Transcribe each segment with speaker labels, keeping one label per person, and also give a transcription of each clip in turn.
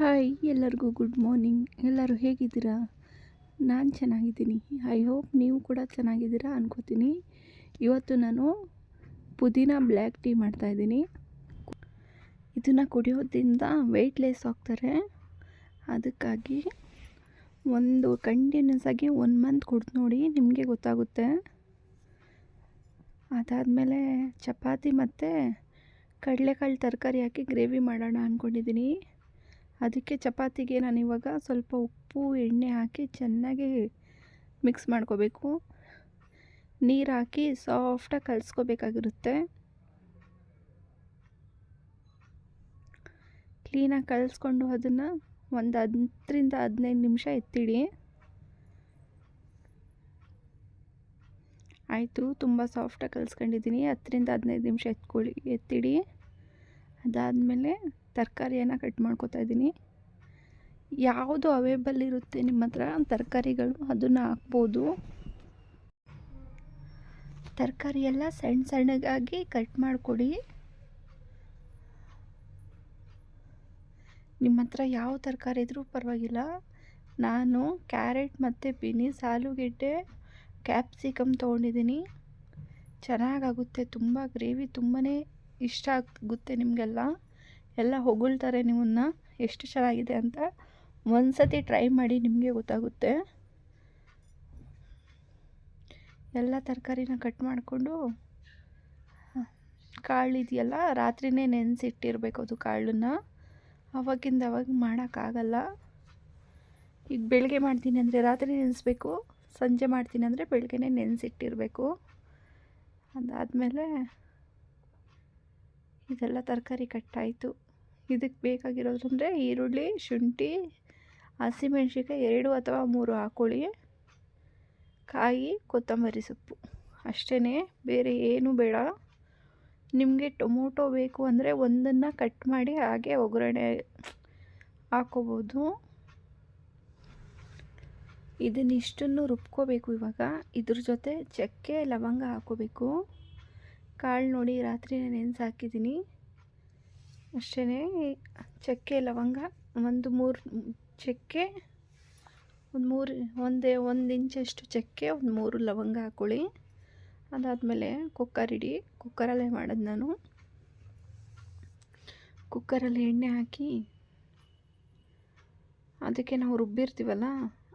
Speaker 1: Hi ಎಲ್ಲರಿಗೂ good morning ಎಲ್ಲರೂ ಹೇಗಿದ್ದೀರಾ? ನಾನು ಚೆನ್ನಾಗಿದ್ದೀನಿ. ಐ ಹೋಪ್ ನೀವು ಕೂಡ ಚೆನ್ನಾಗಿದ್ದೀರಾ ಅನ್ಕೋತೀನಿ. ಇವತ್ತು ನಾನು ಪುದೀನ ಬ್ಲ್ಯಾಕ್ ಟೀ ಮಾಡ್ತಾಯಿದ್ದೀನಿ ಇದನ್ನು ಕುಡಿಯೋದ್ರಿಂದ ವೆಯ್ಟ್ ಲೆಸ್ ಆಗ್ತಾರೆ. ಅದಕ್ಕಾಗಿ ಒಂದು ಕಂಟಿನ್ಯೂಸ್ ಆಗಿ ಒನ್ ಮಂತ್ ಕುಡ್ದು ನೋಡಿ ನಿಮಗೆ ಗೊತ್ತಾಗುತ್ತೆ. ಅದಾದಮೇಲೆ ಚಪಾತಿ ಮತ್ತು ಕಡಲೆಕಾಳು ತರಕಾರಿ ಹಾಕಿ ಗ್ರೇವಿ ಮಾಡೋಣ ಅಂದ್ಕೊಂಡಿದ್ದೀನಿ ಅದಕ್ಕೆ ಚಪಾತಿಗೆ ನಾನು ಇವಾಗ ಸ್ವಲ್ಪ ಉಪ್ಪು, ಎಣ್ಣೆ ಹಾಕಿ ಚೆನ್ನಾಗಿ ಮಿಕ್ಸ್ ಮಾಡ್ಕೋಬೇಕು. ನೀರು ಹಾಕಿ ಸಾಫ್ಟಾಗಿ ಕಲಸ್ಕೋಬೇಕಾಗಿರುತ್ತೆ. ಕ್ಲೀನಾಗಿ ಕಲಿಸ್ಕೊಂಡು ಅದನ್ನು ಒಂದು ಹತ್ತರಿಂದ ಹದಿನೈದು ನಿಮಿಷ ಎತ್ತಿಡಿ. ಆಯಿತು, ತುಂಬ ಸಾಫ್ಟಾಗಿ ಕಲಿಸ್ಕೊಂಡಿದ್ದೀನಿ. ಹತ್ತರಿಂದ ಹದಿನೈದು ನಿಮಿಷ ಎತ್ಕೊಳ್ಳಿ ಎತ್ತಿಡಿ. ಅದಾದಮೇಲೆ ತರಕಾರಿಯನ್ನು ಕಟ್ ಮಾಡ್ಕೊತಾ ಇದ್ದೀನಿ. ಯಾವುದು ಅವೈಬಲ್ ಇರುತ್ತೆ ನಿಮ್ಮ ಹತ್ರ ತರಕಾರಿಗಳು ಅದನ್ನು ಹಾಕ್ಬೋದು. ತರಕಾರಿ ಎಲ್ಲ ಸಣ್ಣ ಸಣ್ಣಗಾಗಿ ಕಟ್ ಮಾಡಿಕೊಡಿ. ನಿಮ್ಮ ಹತ್ರ ಯಾವ ತರಕಾರಿ ಇದ್ರೂ ಪರವಾಗಿಲ್ಲ. ನಾನು ಕ್ಯಾರೆಟ್ ಮತ್ತು ಬೀನೀಸ್, ಆಲೂಗೆಡ್ಡೆ, ಕ್ಯಾಪ್ಸಿಕಮ್ ತೊಗೊಂಡಿದ್ದೀನಿ. ಚೆನ್ನಾಗಾಗುತ್ತೆ, ತುಂಬ ಗ್ರೇವಿ ತುಂಬಾ ಇಷ್ಟ ಆಗುತ್ತೆ ನಿಮಗೆಲ್ಲ. ಎಲ್ಲ ಹೊಗಳ್ತಾರೆ ನಿಮ್ಮನ್ನು, ಎಷ್ಟು ಚೆನ್ನಾಗಿದೆ ಅಂತ ಒಂದು ಸತಿ ಟ್ರೈ ಮಾಡಿ ನಿಮಗೆ ಗೊತ್ತಾಗುತ್ತೆ. ಎಲ್ಲ ತರಕಾರಿನ ಕಟ್ ಮಾಡಿಕೊಂಡು ಕಾಳು ಇದೆಯಲ್ಲ, ರಾತ್ರಿನೇ ನೆನೆಸಿಟ್ಟಿರಬೇಕು ಅದು ಕಾಳನ್ನು. ಅವಾಗಿಂದ ಅವಾಗ ಮಾಡೋಕ್ಕಾಗಲ್ಲ. ಈಗ ಬೆಳಗ್ಗೆ ಮಾಡ್ತೀನಿ ಅಂದರೆ ರಾತ್ರಿ ನೆನೆಸ್ಬೇಕು, ಸಂಜೆ ಮಾಡ್ತೀನಿ ಅಂದರೆ ಬೆಳಗ್ಗೆನೇ ನೆನೆಸಿಟ್ಟಿರಬೇಕು. ಅದಾದಮೇಲೆ ಇದೆಲ್ಲ ತರಕಾರಿ ಕಟ್ಟಾಯಿತು. ಇದಕ್ಕೆ ಬೇಕಾಗಿರೋದಂದರೆ ಈರುಳ್ಳಿ, ಶುಂಠಿ ಹಸಿಮೆಣ್ಸಿಕಾಯಿ ಎರಡು ಅಥವಾ ಮೂರು ಹಾಕೊಳ್ಳಿ. ಕಾಯಿ, ಕೊತ್ತಂಬರಿ ಸೊಪ್ಪು. ಅಷ್ಟೇ ಬೇರೆ ಏನೂ ಬೇಡ. ನಿಮಗೆ ಟೊಮೊಟೊ ಬೇಕು ಅಂದರೆ ಒಂದನ್ನು ಕಟ್ ಮಾಡಿ ಹಾಗೆ ಒಗ್ಗರಣೆ ಹಾಕೋಬೋದು. ಇದನ್ನಿಷ್ಟನ್ನು ರುಬ್ಕೋಬೇಕು ಇವಾಗ. ಇದ್ರ ಜೊತೆ ಚಕ್ಕೆ, ಲವಂಗ ಹಾಕೋಬೇಕು. ಕಾಳು ನೋಡಿ ರಾತ್ರಿ ನೆನೆಸಿ ಹಾಕಿದ್ದೀನಿ ಅಷ್ಟೇ ಚಕ್ಕೆ ಲವಂಗ, ಒಂದು ಮೂರು ಚಕ್ಕೆ, ಒಂದು ಮೂರು, ಒಂದೇ ಒಂದು ಇಂಚಷ್ಟು ಚಕ್ಕೆ, ಒಂದು ಮೂರು ಲವಂಗ ಹಾಕ್ಕೊಳ್ಳಿ ಅದಾದಮೇಲೆ ಕುಕ್ಕರ್ ಇಡಿ ಕುಕ್ಕರಲ್ಲೇ ಮಾಡೋದು ನಾನು. ಕುಕ್ಕರಲ್ಲಿ ಎಣ್ಣೆ ಹಾಕಿ, ಅದಕ್ಕೆ ನಾವು ರುಬ್ಬಿರ್ತೀವಲ್ಲ,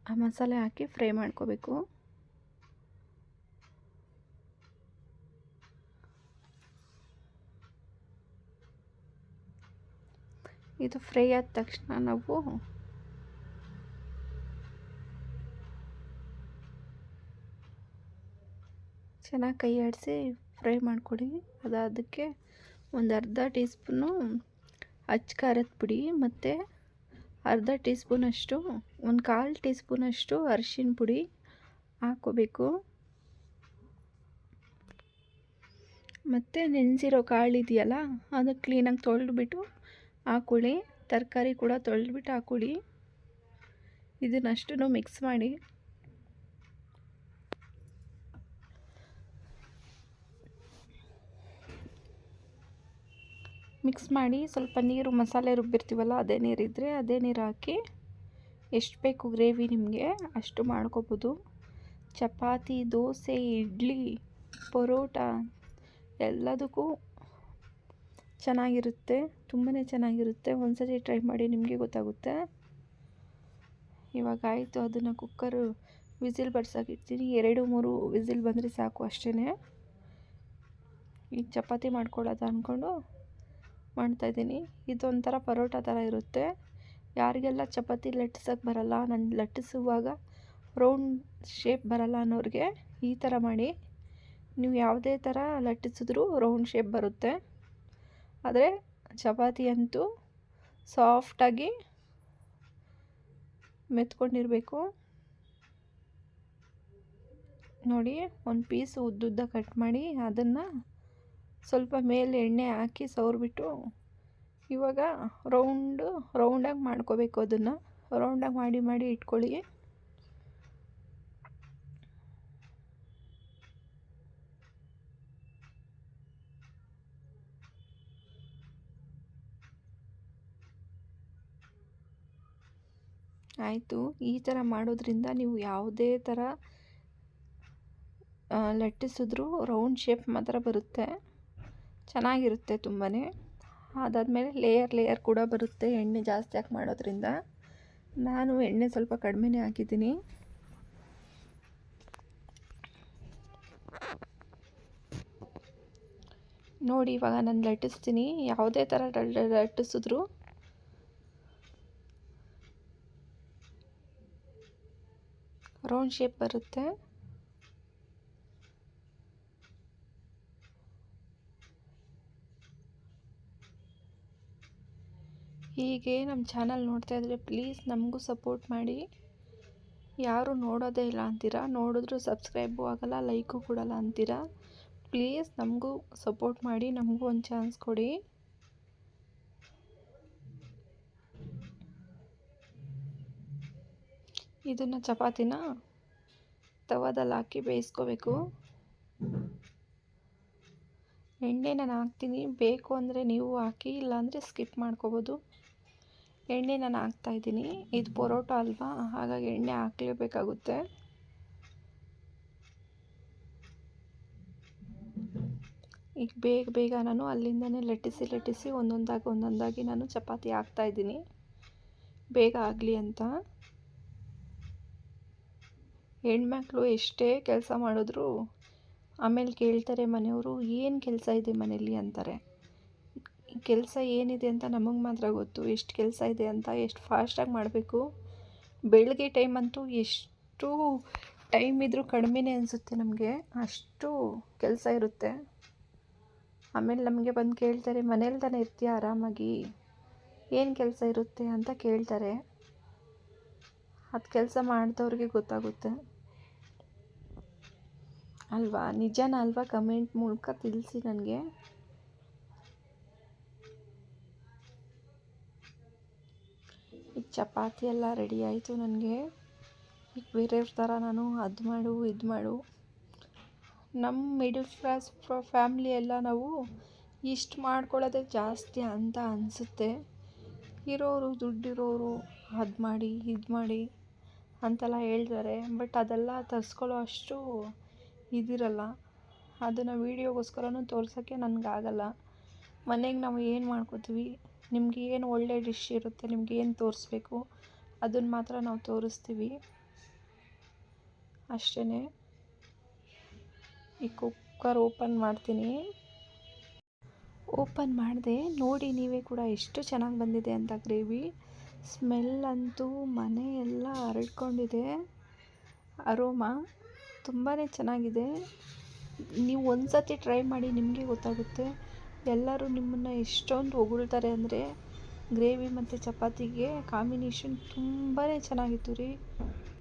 Speaker 1: ಆ ಮಸಾಲೆ ಹಾಕಿ ಫ್ರೈ ಮಾಡ್ಕೋಬೇಕು. ಇದು ಫ್ರೈ ಆದ ತಕ್ಷಣ ನಾವು ಚೆನ್ನಾಗಿ ಕೈ ಆಡಿಸಿ ಫ್ರೈ ಮಾಡಿಕೊಡಿ. ಅದು ಅದಕ್ಕೆ ಒಂದು ಅರ್ಧ ಟೀ ಸ್ಪೂನು ಅಚ್ಚ ಖಾರದ ಪುಡಿ ಮತ್ತು ಅರ್ಧ ಟೀ ಸ್ಪೂನಷ್ಟು ಒಂದು ಕಾಲು ಟೀ ಸ್ಪೂನಷ್ಟು ಅರಿಶಿನ ಪುಡಿ ಹಾಕೋಬೇಕು ಮತ್ತು ನೆನೆಸಿರೋ ಕಾಳು ಇದೆಯಲ್ಲ ಅದು ಕ್ಲೀನಾಗಿ ತೊಳೆದ್ಬಿಟ್ಟು ಹಾಕ್ಕೊಳ್ಳಿ ತರಕಾರಿ ಕೂಡ ತೊಳೆದ್ಬಿಟ್ಟು ಹಾಕೊಳ್ಳಿ ಇದನ್ನಷ್ಟು ಮಿಕ್ಸ್ ಮಾಡಿ. ಮಿಕ್ಸ್ ಮಾಡಿ ಸ್ವಲ್ಪ ನೀರು ಮಸಾಲೆ ರುಬ್ಬಿರ್ತೀವಲ್ಲ ಅದೇ ನೀರಿದ್ದರೆ ಅದೇ ನೀರು ಹಾಕಿ ಎಷ್ಟು ಬೇಕು ಗ್ರೇವಿ ನಿಮಗೆ ಅಷ್ಟು ಮಾಡ್ಕೋಬೋದು. ಚಪಾತಿ, ದೋಸೆ, ಇಡ್ಲಿ, ಪರೋಟ ಎಲ್ಲದಕ್ಕೂ ಚೆನ್ನಾಗಿರುತ್ತೆ ತುಂಬಾ ಚೆನ್ನಾಗಿರುತ್ತೆ. ಒಂದ್ಸರಿ ಟ್ರೈ ಮಾಡಿ ನಿಮಗೆ ಗೊತ್ತಾಗುತ್ತೆ. ಇವಾಗ ಆಯಿತು, ಅದನ್ನು ಕುಕ್ಕರು ವಿಸಿಲ್ ಬರ್ಸೋಕಿಡ್ತೀನಿ ಎರಡು, ಮೂರು ವಿಸಿಲ್ ಬಂದರೆ ಸಾಕು ಅಷ್ಟೇ ಈಗ ಚಪಾತಿ ಮಾಡ್ಕೊಳ್ಳೋದು ಅಂದ್ಕೊಂಡು ಮಾಡ್ತಾಯಿದ್ದೀನಿ ಇದೊಂಥರ ಪರೋಟ ಥರ ಇರುತ್ತೆ. ಯಾರಿಗೆಲ್ಲ ಚಪಾತಿ ಲಟ್ಟಿಸೋಕೆ ಬರಲ್ಲ, ನಾನು ಲಟ್ಟಿಸುವಾಗ ರೌಂಡ್ ಶೇಪ್ ಬರಲ್ಲ ಅನ್ನೋರಿಗೆ ಈ ಥರ ಮಾಡಿ. ನೀವು ಯಾವುದೇ ಥರ ಲಟ್ಟಿಸಿದ್ರೂ ರೌಂಡ್ ಶೇಪ್ ಬರುತ್ತೆ. ಆದರೆ ಚಪಾತಿ ಅಂತೂ ಸಾಫ್ಟಾಗಿ ಮೆತ್ಕೊಂಡಿರಬೇಕು. ನೋಡಿ, ಒಂದು ಪೀಸ್ ಉದ್ದುದ್ದ ಕಟ್ ಮಾಡಿ ಅದನ್ನು ಸ್ವಲ್ಪ ಮೇಲೆ ಎಣ್ಣೆ ಹಾಕಿ ಸವರ್ಬಿಟ್ಟು ಇವಾಗ ರೌಂಡು ರೌಂಡಾಗಿ ಮಾಡ್ಕೋಬೇಕು ಅದನ್ನು. ರೌಂಡಾಗಿ ಮಾಡಿ ಮಾಡಿ ಇಟ್ಕೊಳ್ಳಿ. ಆಯಿತು. ಈ ಥರ ಮಾಡೋದ್ರಿಂದ ನೀವು ಯಾವುದೇ ಥರ ಲಟ್ಟಿಸಿದ್ರೂ ರೌಂಡ್ ಶೇಪ್ ಮಾತ್ರ ಬರುತ್ತೆ. ಚೆನ್ನಾಗಿರುತ್ತೆ ತುಂಬಾ ಅದಾದಮೇಲೆ ಲೇಯರ್ ಲೇಯರ್ ಕೂಡ ಬರುತ್ತೆ ಎಣ್ಣೆ ಜಾಸ್ತಿ ಹಾಕಿ ಮಾಡೋದ್ರಿಂದ. ನಾನು ಎಣ್ಣೆ ಸ್ವಲ್ಪ ಕಡಿಮೆನೇ ಹಾಕಿದ್ದೀನಿ. ನೋಡಿ, ಇವಾಗ ನಾನು ಲಟ್ಟಿಸ್ತೀನಿ. ಯಾವುದೇ ಥರ ಲಟ್ಟಿಸಿದ್ರು ರೌಂಡ್ ಶೇಪ್ ಬರುತ್ತೆ. ಹೀಗೆ ನಮ್ಮ ಚಾನಲ್ ನೋಡ್ತಾ ಇದ್ರೆ ಪ್ಲೀಸ್ ನಮಗೂ ಸಪೋರ್ಟ್ ಮಾಡಿ. ಯಾರು ನೋಡೋದೇ ಇಲ್ಲ ಅಂತೀರಾ? ನೋಡಿದ್ರೂ ಸಬ್ಸ್ಕ್ರೈಬು ಆಗಲ್ಲ ಲೈಕು ಕೊಡಲ್ಲ ಅಂತೀರಾ? ಪ್ಲೀಸ್ ನಮಗೂ ಸಪೋರ್ಟ್ ಮಾಡಿ, ನಮಗೂ ಒಂದು ಚಾನ್ಸ್ ಕೊಡಿ. ಇದನ್ನು ಚಪಾತಿನ ತವದಲ್ಲಿ ಹಾಕಿ ಬೇಯಿಸ್ಕೋಬೇಕು. ಎಣ್ಣೆ ನಾನು ಹಾಕ್ತೀನಿ ಬೇಕು ಅಂದರೆ ನೀವು ಹಾಕಿ, ಇಲ್ಲಾಂದರೆ ಸ್ಕಿಪ್ ಮಾಡ್ಕೋಬೋದು. ಎಣ್ಣೆ ನಾನು ಹಾಕ್ತಾಯಿದ್ದೀನಿ ಇದು ಪೊರೋಟ ಅಲ್ವಾ? ಹಾಗಾಗಿ ಎಣ್ಣೆ ಹಾಕ್ಲೇಬೇಕಾಗುತ್ತೆ. ಈಗ ಬೇಗ ಬೇಗ ನಾನು ಅಲ್ಲಿಂದನೇ ಲಟ್ಟಿಸಿ ಲಟ್ಟಿಸಿ ಒಂದೊಂದಾಗಿ ಒಂದೊಂದಾಗಿ ನಾನು ಚಪಾತಿ ಹಾಕ್ತಾಯಿದ್ದೀನಿ ಬೇಗ ಆಗಲಿ ಅಂತ. ಹೆಣ್ಮಕ್ಳು ಎಷ್ಟೇ ಕೆಲಸ ಮಾಡಿದ್ರು ಆಮೇಲೆ ಕೇಳ್ತಾರೆ ಮನೆಯವರು, ಏನು ಕೆಲಸ ಇದೆ ಮನೇಲಿ ಅಂತಾರೆ. ಕೆಲಸ ಏನಿದೆ ಅಂತ ನಮಗೆ ಮಾತ್ರ ಗೊತ್ತು. ಎಷ್ಟು ಕೆಲಸ ಇದೆ ಅಂತ, ಎಷ್ಟು ಫಾಸ್ಟಾಗಿ ಮಾಡಬೇಕು. ಬೆಳಗ್ಗೆ ಟೈಮ್ ಅಂತೂ ಎಷ್ಟು ಟೈಮ್ ಇದ್ದರೂ ಕಡಿಮೆನೇ ಅನಿಸುತ್ತೆ ನಮಗೆ. ಅಷ್ಟು ಕೆಲಸ ಇರುತ್ತೆ. ಆಮೇಲೆ ನಮಗೆ ಬಂದು ಕೇಳ್ತಾರೆ, ಮನೇಲಿ ತಾನೇ ಇರ್ತೀಯ ಆರಾಮಾಗಿ? ಏನು ಕೆಲಸ ಇರುತ್ತೆ? ಅಂತ ಕೇಳ್ತಾರೆ. ಅದು ಕೆಲಸ ಮಾಡಿದವ್ರಿಗೆ ಗೊತ್ತಾಗುತ್ತೆ. ಅಲ್ವಾ? ನಿಜನ ಅಲ್ವಾ ಕಮೆಂಟ್ ಮೂಲಕ ತಿಳಿಸಿ ನನಗೆ? ಈಗ ಚಪಾತಿ ಎಲ್ಲ ರೆಡಿ ಆಯಿತು ನನಗೆ. ಈಗ ಬೇರೆಯವ್ರ ಥರ ನಾನು ಅದು ಮಾಡು, ಇದು ಮಾಡು. ನಮ್ಮ ಮಿಡಲ್ ಕ್ಲಾಸ್ ಫ್ಯಾಮ್ಲಿ ಎಲ್ಲ ನಾವು ಇಷ್ಟು ಮಾಡ್ಕೊಳ್ಳೋದೇ ಜಾಸ್ತಿ ಅಂತ ಅನಿಸುತ್ತೆ. ಇರೋರು, ದುಡ್ಡಿರೋರು ಅದು ಮಾಡಿ, ಇದು ಮಾಡಿ ಅಂತೆಲ್ಲ ಹೇಳ್ತಾರೆ. ಬಟ್ ಅದೆಲ್ಲ ತರಿಸ್ಕೊಳ್ಳೋ ಅಷ್ಟು ಇದಿರಲ್ಲ. ಅದನ್ನು ವೀಡಿಯೋಗೋಸ್ಕರನೂ ತೋರ್ಸೋಕ್ಕೆ ನನಗಾಗಲ್ಲ. ಮನೆಗೆ ನಾವು ಏನು ಮಾಡ್ಕೋತೀವಿ? ನಿಮಗೆ ಏನು ಒಳ್ಳೆ ಡಿಶ್ ಇರುತ್ತೆ? ನಿಮ್ಗೆ ಏನು ತೋರಿಸ್ಬೇಕು? ಅದನ್ನು ಮಾತ್ರ ನಾವು ತೋರಿಸ್ತೀವಿ. ಅಷ್ಟೇ ಈ ಕುಕ್ಕರ್ ಓಪನ್ ಮಾಡ್ತೀನಿ. ಓಪನ್ ಮಾಡಿದೆ, ನೋಡಿ ನೀವೇ ಕೂಡ ಎಷ್ಟು ಚೆನ್ನಾಗಿ ಬಂದಿದೆ ಅಂತ ಗ್ರೇವಿ. ಸ್ಮೆಲ್ ಅಂತೂ ಮನೆ ಎಲ್ಲ ಹರಡ್ಕೊಂಡಿದೆ. ಅರೋಮ ತುಂಬಾ ಚೆನ್ನಾಗಿದೆ. ನೀವು ಒಂದು ಸತಿ ಟ್ರೈ ಮಾಡಿ ನಿಮಗೆ ಗೊತ್ತಾಗುತ್ತೆ. ಎಲ್ಲರೂ ನಿಮ್ಮನ್ನು ಎಷ್ಟೊಂದು ಹೊಗಳ್ತಾರೆ ಅಂದರೆ ಗ್ರೇವಿ ಮತ್ತು ಚಪಾತಿಗೆ ಕಾಂಬಿನೇಷನ್ ತುಂಬಾ ಚೆನ್ನಾಗಿತ್ತು ರೀ.